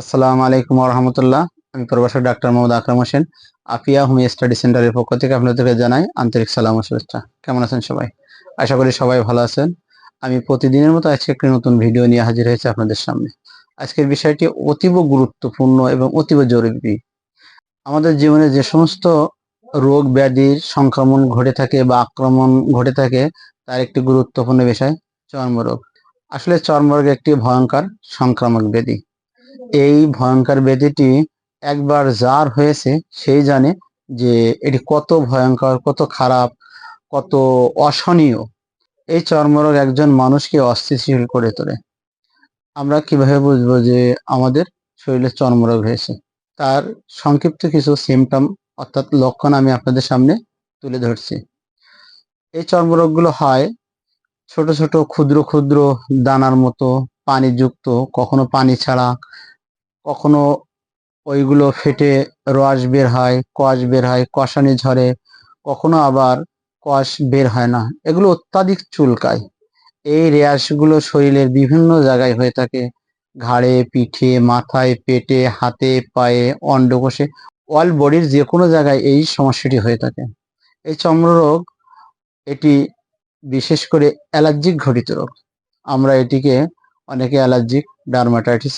আসসালামু আলাইকুম রহমতুল্লাহ আমি প্রভাষক doctor Mohammad Akram Hossain, Afia homeo study সেন্টারের পক্ষ থেকে আপনাদেরকে জানাই আন্তরিক সালাম ও শুভেচ্ছা। কেমন আছেন সবাই? আশা করি সবাই ভালো আছেন। আমি প্রতিদিনের মতো আজকে একটি নতুন ভিডিও নিয়ে হাজির হয়েছে আপনাদের সামনে। আজকের বিষয়টি অতীব গুরুত্বপূর্ণ এবং অতীব জরুরি। আমাদের জীবনে যে সমস্ত রোগ ব্যাধির সংক্রমণ ঘটে থাকে বা আক্রমণ ঘটে থাকে, তার একটি গুরুত্বপূর্ণ বিষয় চর্মরোগ। আসলে চর্মরোগ একটি ভয়ঙ্কর সংক্রামক ব্যাধি। এই ভয়ঙ্কর ব্যাধিটি একবার যার হয়েছে, সেই জানে যে এটি কত ভয়ঙ্কর, কত খারাপ, কত অসহনীয়। এই চর্মরোগ একজন মানুষকে অস্থিতিশীল করে তোলে। আমরা কীভাবে বুঝব যে আমাদের শরীরে চর্মরোগ হয়েছে? তার সংক্ষিপ্ত কিছু সিমটম অর্থাৎ লক্ষণ আমি আপনাদের সামনে তুলে ধরছি। এই চর্মরোগগুলো হয় ছোট ছোট, ক্ষুদ্র ক্ষুদ্র দানার মতো পানিযুক্ত, কখনো পানি ছাড়া, কখনো ওইগুলো ফেটে রস বের হয় কষ বের হয় কষানি ঝরে, কখনো আবার কষ বের হয় না। এগুলো অত্যাধিক চুলকায়। এই র্যাশগুলো শরীরের বিভিন্ন জায়গায় হয়ে থাকে। ঘাড়ে, পিঠে, মাথায়, পেটে, হাতে, পায়ে, অন্ডকোষে, অল বডির যে কোনো জায়গায় এই সমস্যাটি হয়ে থাকে। এই চর্মরোগ, এটি বিশেষ করে অ্যালার্জিক ঘটিত রোগ। আমরা এটিকে অনেকে অ্যালার্জিক ডার্মাটাইটিস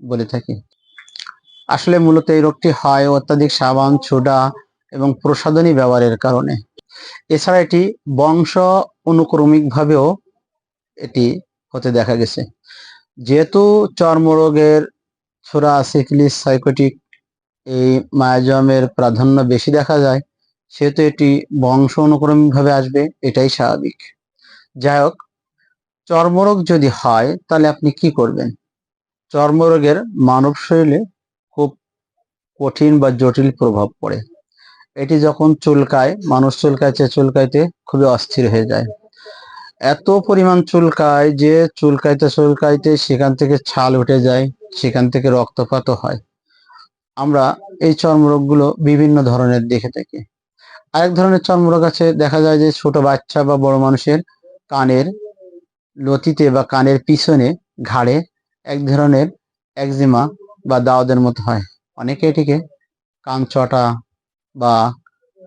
বলে থাকি। আসলে মূলত এই রোগটি হয় অত্যাধিক সাবান, ছোডা এবং প্রসাধনী ব্যবহারের কারণে। এছাড়া এটি বংশ অনুক্রমিকভাবেও এটি হতে দেখা গেছে। যেহেতু চর্মরোগের ছোড়া, সিফিলিস, সাইকোটিক এই মায়াজমের প্রাধান্য বেশি দেখা যায়, সেহেতু এটি বংশ অনুক্রমিকভাবে আসবে, এটাই স্বাভাবিক। যাই হোক চর্মরোগ যদি হয়, তাহলে আপনি কি করবেন? চর্মরোগের মানব শরীরে খুব কঠিন বা জটিল প্রভাব পড়ে। এটি যখন চুলকায়, মানুষ চুলকাইতে চুলকাইতে খুবই অস্থির হয়ে যায়। এত পরিমাণ চুলকায় যে চুলকাইতে চুলকাইতে সেখান থেকে ছাল উঠে যায়, সেখান থেকে রক্তপাতও হয়। আমরা এই চর্মরোগগুলো বিভিন্ন ধরনের দেখে থাকি। আরেক ধরনের চর্মরোগ আছে, দেখা যায় যে ছোট বাচ্চা বা বড় মানুষের কানের লতিতে বা কানের পিছনে ঘাড়ে এক ধরনের একজিমা বা দাওদের মতো হয়। অনেকে এটিকে কান চটা বা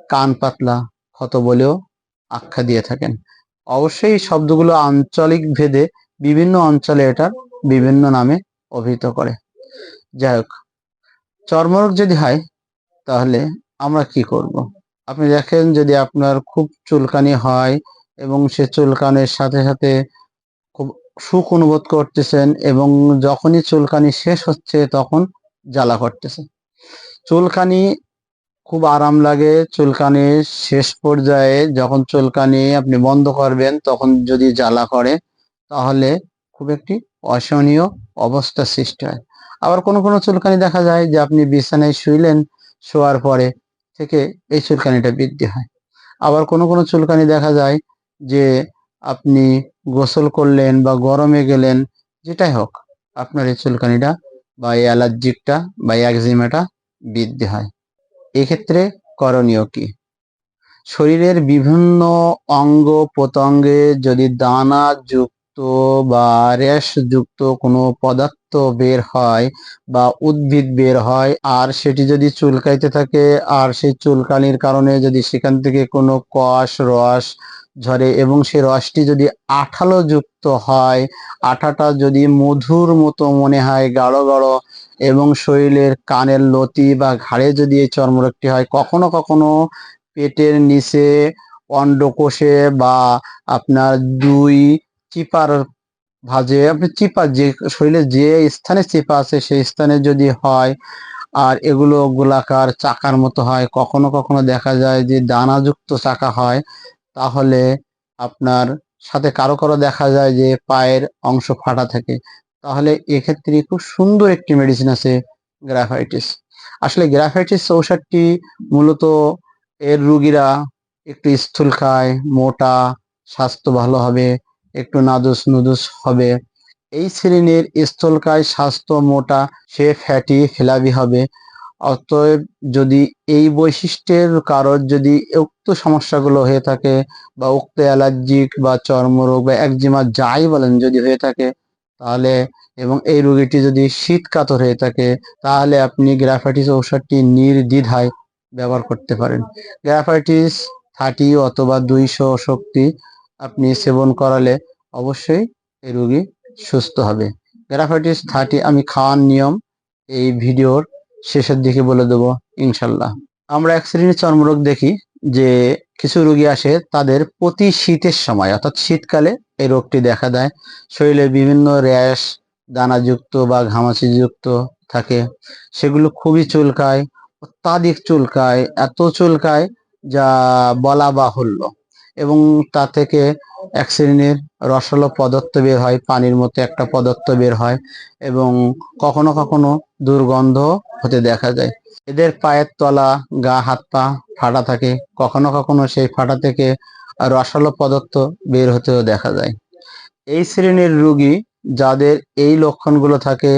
কান পাতলা ক্ষত বলেও আখ্যা দিয়ে থাকেন। অবশ্যই শব্দগুলো আঞ্চলিক ভেদে বিভিন্ন অঞ্চলে এটার বিভিন্ন নামে অভিহিত করে। যাই হোক, চর্মরোগ যদি হয়, তাহলে আমরা কি করব। আপনি দেখেন যদি আপনার খুব চুলকানি হয় এবং সে চুলকানির সাথে সাথে সুখ অনুভব করতেছেন এবং যখনই চুলকানি শেষ হচ্ছে তখন জ্বালা করতেছে। চুলকানি খুব আরাম লাগে। চুলকানি শেষ পর্যায়ে যখন চুলকানি আপনি বন্ধ করবেন তখন যদি জ্বালা করে তাহলে খুব একটি অসহনীয় অবস্থা সৃষ্টি হয়। আবার কোনো কোনো চুলকানি দেখা যায় যে আপনি বিছানায় শুইলেন, শোয়ার পরে থেকে এই চুলকানিটা বৃদ্ধি হয়। আবার কোনো কোনো চুলকানি দেখা যায় যে আপনি গোসল করলেন বা গরমে গেলেন, যেটাই হোক, আপনার এই চুলকানিটা বা এই অ্যালার্জিকটা বা একজিমাটা বৃদ্ধি হয়। এক্ষেত্রে করণীয় কি? শরীরের বিভিন্ন অঙ্গ প্রত্যঙ্গে যদি দানা যুক্ত বা র্যাশ যুক্ত কোনো পদার্থ বের হয় বা উদ্ভিদ বের হয়, আর সেটি যদি চুলকাইতে থাকে, আর সেই চুলকানির কারণে যদি সেখান থেকে কোনো কষ, রস ঝরে এবং সেই রসটি যদি আঠালো যুক্ত হয়, আঠাটা যদি মধুর মতো মনে হয় গাঢ় গাঢ় এবং শরীরের কানের লতি বা ঘাড়ে যদি এই চর্মরোগটি হয়, কখনো কখনো পেটের নিচে অন্ডকোষে বা আপনার দুই চিপার ভাজে, আপনি চিপা যে শরীরে যে স্থানে চিপা আছে সেই স্থানে যদি হয় আর এগুলো গোলাকার চাকার মতো হয়, কখনো কখনো দেখা যায় যে দানাযুক্ত চাকা হয় তাহলে আপনার সাথে কারও কারও দেখা যায় যে পায়ের অংশ ফাটা থাকে। তাহলে এক্ষেত্রে খুব সুন্দর একটি মেডিসিন আছে গ্রাফাইটিস আসলে গ্রাফাইটিস ঔষধটি মূলত এর রুগীরা একটু স্থূল খায়, মোটা, স্বাস্থ্য ভালো হবে, একটু নাদুস নুদুস হবে। এই শ্রেণির স্থলকায় স্বাস্থ্য মোটা, সে ফ্যাটি ফেলাবি হবে। অতএব যদি এই বৈশিষ্ট্যের কারোর যদি উক্ত সমস্যাগুলো হয়ে থাকে বা উক্ত অ্যালার্জিক বা চর্মরোগ বা একজিমা যাই বলেন যদি হয়ে থাকে, তাহলে এবং এই রোগীটি যদি শীত কাতর হয়ে থাকে, তাহলে আপনি গ্রাফাইটিস ঔষধটি নির্দ্বিধায় ব্যবহার করতে পারেন। গ্রাফাইটিস থার্টি অথবা দুইশো শক্তি আপনি সেবন করালে অবশ্যই এই রোগী সুস্থ হবে। গ্রাফাইটিস থার্টি আমি খাওয়ার নিয়ম এই ভিডিওর শেষের দিকে বলে দেবো, ইনশাল্লাহ। আমরা এক শ্রেণির চর্মরোগ দেখি যে কিছু রোগী আসে তাদের প্রতি শীতের সময়, অর্থাৎ শীতকালে এই রোগটি দেখা দেয়। শরীরে বিভিন্ন র্যাশ, দানাযুক্ত বা ঘামাচিযুক্ত থাকে, সেগুলো খুবই চুলকায়, অত্যাধিক চুলকায়, এত চুলকায় যা বলা বাহুল্য। এবং তা থেকে এক শ্রেণির রসালো পদার্থ বের হয়, পানির মতো একটা পদার্থ বের হয় এবং কখনো কখনো দুর্গন্ধ হতে দেখা যায়। এদের পায়ের তলা, গা, হাত, পা ফাটা থাকে। কখনো কখনো সেই ফাটা থেকে রসালো পদার্থ বের হতেও দেখা যায়। এই শ্রেণির রোগী যাদের এই লক্ষণগুলো থাকে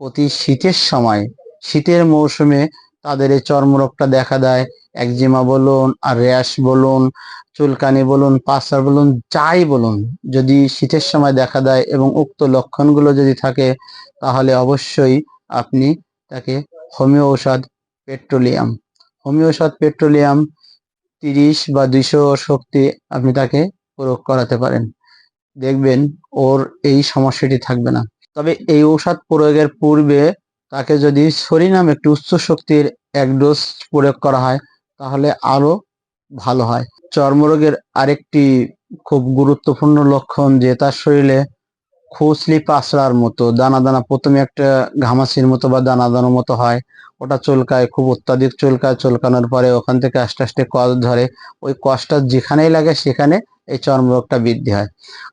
প্রতি শীতের সময়, শীতের মৌসুমে তাদের এই চর্মরোগটা দেখা দেয়। একজিমা বলুন, আর র্যাশ বলুন, চুলকানি বলুন পাসার বলুন, যাই বলুন, যদি শীতের সময় দেখা দেয় এবং উক্ত লক্ষণগুলো যদি থাকে, তাহলে অবশ্যই আপনি তাকে হোমিও ঔষধ পেট্রোলিয়াম, হোমিও ঔষধ পেট্রোলিয়াম তিরিশ বা দুইশো শক্তি আপনি তাকে প্রয়োগ করাতে পারেন। দেখবেন ওর এই সমস্যাটি থাকবে না। তবে এই ঔষধ প্রয়োগের পূর্বে তাকে যদি সরিনাম একটি উচ্চ শক্তির এক ডোজ প্রয়োগ করা হয়, তাহলে আরও ভালো হয়। চর্মরোগের আরেকটি খুব গুরুত্বপূর্ণ লক্ষণ যে তার শরীরে খুসলি পাসড়ার মতো, দানা দানা, প্রথমে একটা ঘামাচির মতো বা দানা দানার মতো হয়, ওটা চুলকায়, খুব অত্যাধিক চুলকায়, চুলকানোর পরে ওখান থেকে আস্তে আস্তে কষ ধরে, ওই কষটা যেখানেই লাগে সেখানে এই চর্মরোগটা বৃদ্ধি হয়।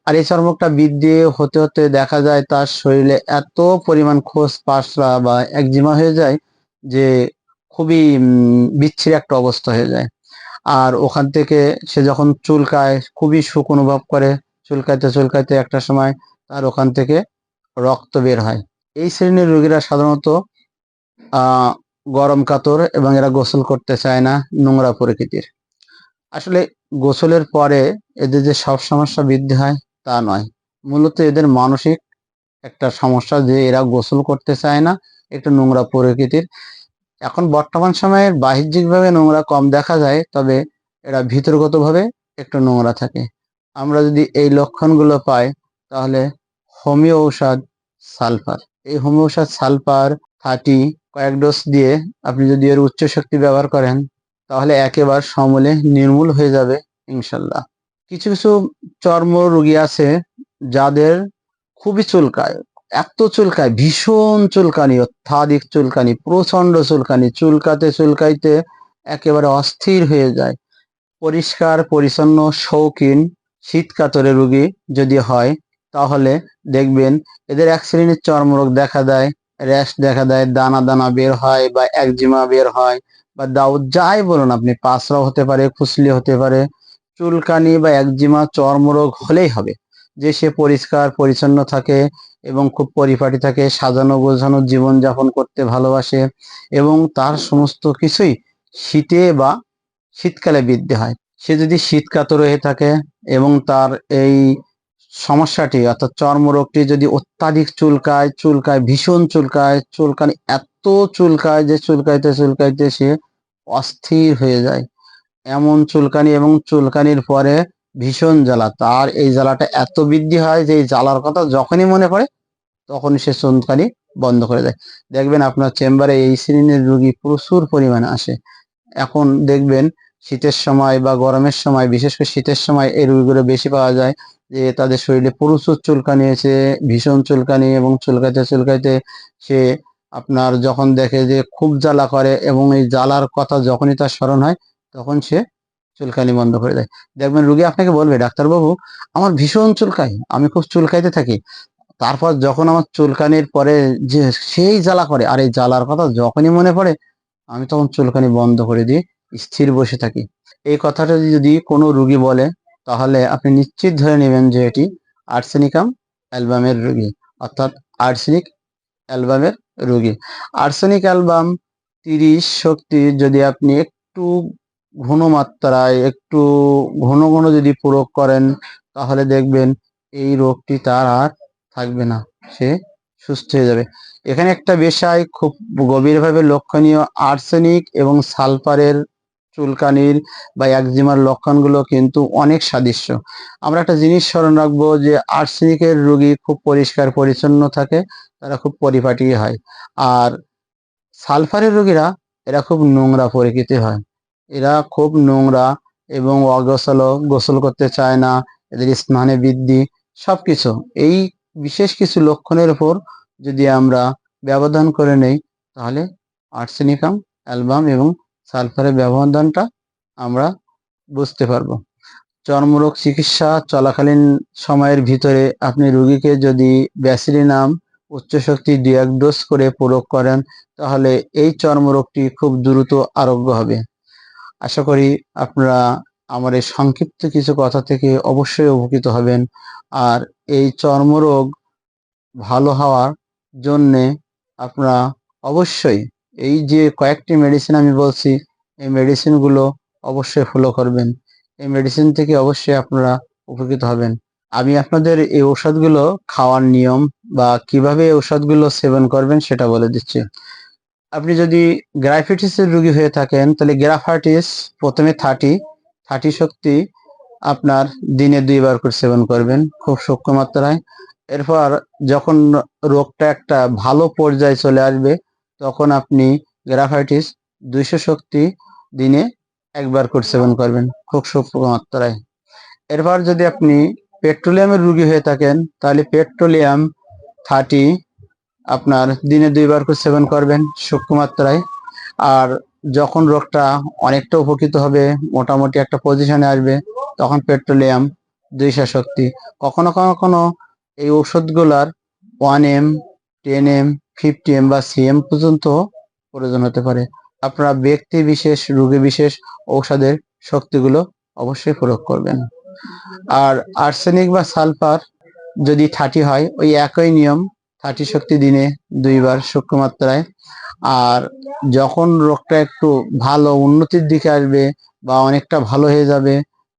আর এই চর্মরোগটা বৃদ্ধি হতে হতে দেখা যায় তার শরীরে এত পরিমাণ খোঁজ পাশরা বা একজিমা হয়ে যায় যে খুবই বিচ্ছিরি একটা অবস্থা হয়ে যায়। আর ওখান থেকে সে যখন চুলকায়, খুবই সুখ অনুভব করে, চুলকাইতে চুলকাইতে একটা সময় তার ওখান থেকে রক্ত বের হয়। এই শ্রেণির রোগীরা সাধারণত গরম কাতর এবং এরা গোসল করতে চায় না নোংরা প্রকৃতির। আসলে গোসলের পরে এদের যে সব সমস্যা বৃদ্ধি হয়, তা নয়। মূলত এদের মানসিক একটা সমস্যা যে এরা গোসল করতে চায় না, একটু নোংরা প্রকৃতির। এখন বর্তমান সময়ে বাহ্যিকভাবে নোংরা কম দেখা যায়, তবে এরা ভিতরগতভাবে একটু নোংরা থাকে। আমরা যদি এই লক্ষণগুলো পাই, তাহলে হোমিও ঔষধ সালফার। এই হোমিও ঔষধ সালফার থার্টি কয়েক ডোজ দিয়ে আপনি যদি এর উচ্চ শক্তি ব্যবহার করেন তাহলে একেবারে সমূলে নির্মূল হয়ে যাবে, ইনশাল্লাহ। কিছু কিছু চর্ম রোগী আছে যাদের খুবই চুলকায়, এত চুলকায়, ভীষণ চুলকানি, অত্যাধিক চুলকানি প্রচণ্ড চুলকানি, চুলকাতে, চুলকাইতে একেবারে অস্থির হয়ে যায়। পরিষ্কার, পরিচ্ছন্ন, শৌখিন, শীত কাতরে রোগী যদি হয়, তাহলে দেখবেন এদের এক শ্রেণির চর্মরোগ দেখা দেয়, র্যাশ দেখা দেয়, দানা দানা বের হয় বা একজিমা বের হয় বা দাউদ যাই বলুন, আপনি পাঁচরাও হতে পারে, খুসলি হতে পারে, চুলকানি বা একজিমা, চর্মরোগ হলেই হবে। যে সে পরিষ্কার, পরিচ্ছন্ন থাকে এবং খুব পরিপাটি থাকে, সাজানো, গোছানো জীবন যাপন করতে ভালোবাসে এবং তার সমস্ত কিছুই শীতে বা শীতকালে বৃদ্ধি হয়। সে যদি শীত কাতর হয়ে থাকে এবং তার এই সমস্যাটি, অর্থাৎ চর্মরোগটি যদি অত্যাধিক চুলকায় চুলকায় ভীষণ চুলকায়, চুলকানি এত চুলকায় যে চুলকাইতে চুলকাইতে সে অস্থির হয়ে যায়। এমন চুলকানি এবং চুলকানির পরে ভীষণ জ্বালা। তার এই জ্বালাটা এত বৃদ্ধি হয় যে এই জ্বালার কথা যখনই মনে পড়ে, তখনই সে চুলকানি বন্ধ করে দেয়। দেখবেন আপনার চেম্বারে এই শ্রেণির রোগী প্রচুর পরিমাণে আসে। এখন দেখবেন শীতের সময় বা গরমের সময়, বিশেষ করে শীতের সময় এই রোগীগুলো বেশি পাওয়া যায়। যে তাদের শরীরে প্রচুর চুলকানি এসে ভীষণ চুলকানি এবং চুলকাইতে চুলকাইতে সে আপনার যখন দেখে যে খুব জ্বালা করে এবং এই জ্বালার কথা যখনই তার স্মরণ হয়, তখন সে চুলকানি বন্ধ করে দেয়। দেখবেন রুগী আপনাকে বলবে, ডাক্তারবাবু, আমার ভীষণ চুলকায় আমি খুব চুলকাইতে থাকি। তারপর যখন আমার চুলকানির পরে যে সেই জ্বালা করে, আর এই জ্বালার কথা যখনই মনে পড়ে, আমি তখন চুলকানি বন্ধ করে দিয়ে স্থির বসে থাকি। এই কথাটা যদি কোনো রুগী বলে তাহলে আপনি নিশ্চিত ধরে নেবেন যে এটি আর্সেনিকাম অ্যালবামের রোগী, অর্থাৎ আর্সেনিক অ্যালবামের রোগী। আর্সেনিক অ্যালবাম তিরিশ শক্তি যদি আপনি একটু ঘন মাত্রায়, একটু ঘন ঘন যদি প্রয়োগ করেন, তাহলে দেখবেন এই রোগটি তার আর থাকবে না, সে সুস্থ হয়ে যাবে। এখানে একটা বিষয় খুব গভীরভাবে লক্ষণীয়, আর্সেনিক এবং সালফারের চুলকানির বা একজিমার লক্ষণগুলো কিন্তু অনেক সাদৃশ্য। আমরা একটা জিনিস স্মরণ রাখব যে আর্সেনিকের রোগী খুব পরিষ্কার, পরিচ্ছন্ন থাকে, তারা খুব পরিপাটি হয়। আর সালফারের রোগীরা, এরা খুব নোংরা প্রকৃতির হয়। এরা খুব নোংরা এবং অগোসল গোসল করতে চায় না, এদের স্নানে বৃদ্ধি, সবকিছু। এই বিশেষ কিছু লক্ষণের উপর যদি আমরা ব্যবধান করে নেই, তাহলে আর্সেনিকাম, অ্যালবাম এবং সালফারের ব্যবধানটা আমরা বুঝতে পারব। চর্মরোগ চিকিৎসা চলাকালীন সময়ের ভিতরে আপনি রোগীকে যদি ব্যাসিলিনাম উচ্চ শক্তি দুই এক ডোজ করে প্রয়োগ করেন, তাহলে এই চর্মরোগটি খুব দ্রুত আরোগ্য হবে। আশা করি আপনারা আমার এই সংক্ষিপ্ত কিছু কথা থেকে অবশ্যই উপকৃত হবেন। আর এই চর্মরোগ ভালো হওয়ার জন্যে আপনারা অবশ্যই এই যে কয়েকটি মেডিসিন আমি বলছি, এই মেডিসিনগুলো অবশ্যই ফলো করবেন। এই মেডিসিন থেকে অবশ্যই আপনারা উপকৃত হবেন। আমি আপনাদের এই ঔষধগুলো খাওয়ার নিয়ম বা কীভাবে এই ঔষধগুলো সেবন করবেন সেটা বলে দিচ্ছি। আপনি যদি গ্রাইফাইটিসের রোগী হয়ে থাকেন, তাহলে গ্রাফাইটিস প্রথমে থার্টি থার্টি শক্তি আপনার দিনে দুইবার করে সেবন করবেন, খুব সূক্ষ্ম মাত্রায়। এরপর যখন রোগটা একটা ভালো পর্যায়ে চলে আসবে তখন আপনি গ্রাফাইটিস দুইশো শক্তি দিনে একবার করে সেবন করবেন। খুব মাত্রায় এরপর যদি আপনি পেট্রোলিয়ামের রুগী হয়ে থাকেন, তাহলে পেট্রোলিয়াম থার্টি আপনার দিনে দুইবার করে সেবন করবেন সূক্ষ্ম মাত্রায় আর যখন রোগটা অনেকটা উপকৃত হবে, মোটামুটি একটা পজিশনে আসবে, তখন পেট্রোলিয়াম দুইশো শক্তি। কখনো কখনো এই ওষুধগুলার one M ten M fifty M বা সিএম পর্যন্ত প্রয়োজন হতে পারে। আপনারা ব্যক্তি বিশেষ, রোগী বিশেষ ঔষধের শক্তিগুলো অবশ্যই প্রয়োগ করবেন। আর আর্সেনিক বা সালফার যদি থার্টি হয়, ওই একই নিয়ম থার্টি শক্তি দিনে দুইবার সূক্ষ্ম মাত্রায় আর যখন রোগটা একটু ভালো উন্নতির দিকে আসবে বা অনেকটা ভালো হয়ে যাবে,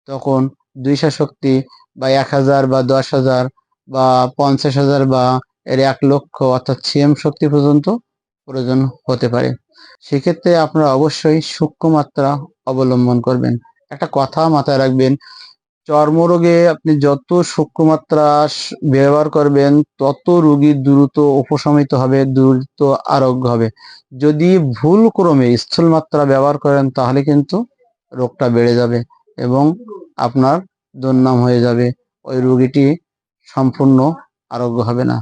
তখন দুইশো শক্তি বা এক হাজার বা দশ হাজার বা পঞ্চাশ হাজার বা এর এক লক্ষ অর্থাৎ সিএম শক্তি পর্যন্ত প্রয়োজন হতে পারে। সেক্ষেত্রে আপনারা অবশ্যই সূক্ষ্ম মাত্রা অবলম্বন করবেন। একটা কথা মাথায় রাখবেন, চর্মরোগে আপনি যত সূক্ষ্ম মাত্রা ব্যবহার করবেন, তত রোগী দ্রুত উপশমিত হবে, দ্রুত আরোগ্য হবে। যদি ভুল ক্রমে স্থূল মাত্রা ব্যবহার করেন, তাহলে কিন্তু রোগটা বেড়ে যাবে এবং আপনার দুর্নাম হয়ে যাবে। ওই রোগীটি সম্পূর্ণ আরোগ্য হবে না।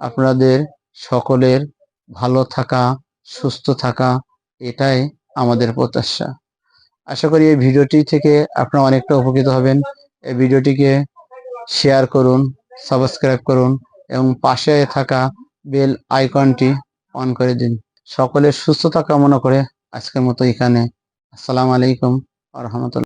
আপনাদের সকলের ভালো থাকা, সুস্থ থাকা, এটাই আমাদের প্রত্যাশা। আশা করি এই ভিডিওটি থেকে আপনারা অনেকটা উপকৃত হবেন। এই ভিডিওটিকে শেয়ার করুন, সাবস্ক্রাইব করুন এবং পাশে থাকা বেল আইকনটি অন করে দিন। সকলের সুস্থতা কামনা করে আজকের মতো এখানে। আসসালামু আলাইকুম আ রহমতুল্লাহ।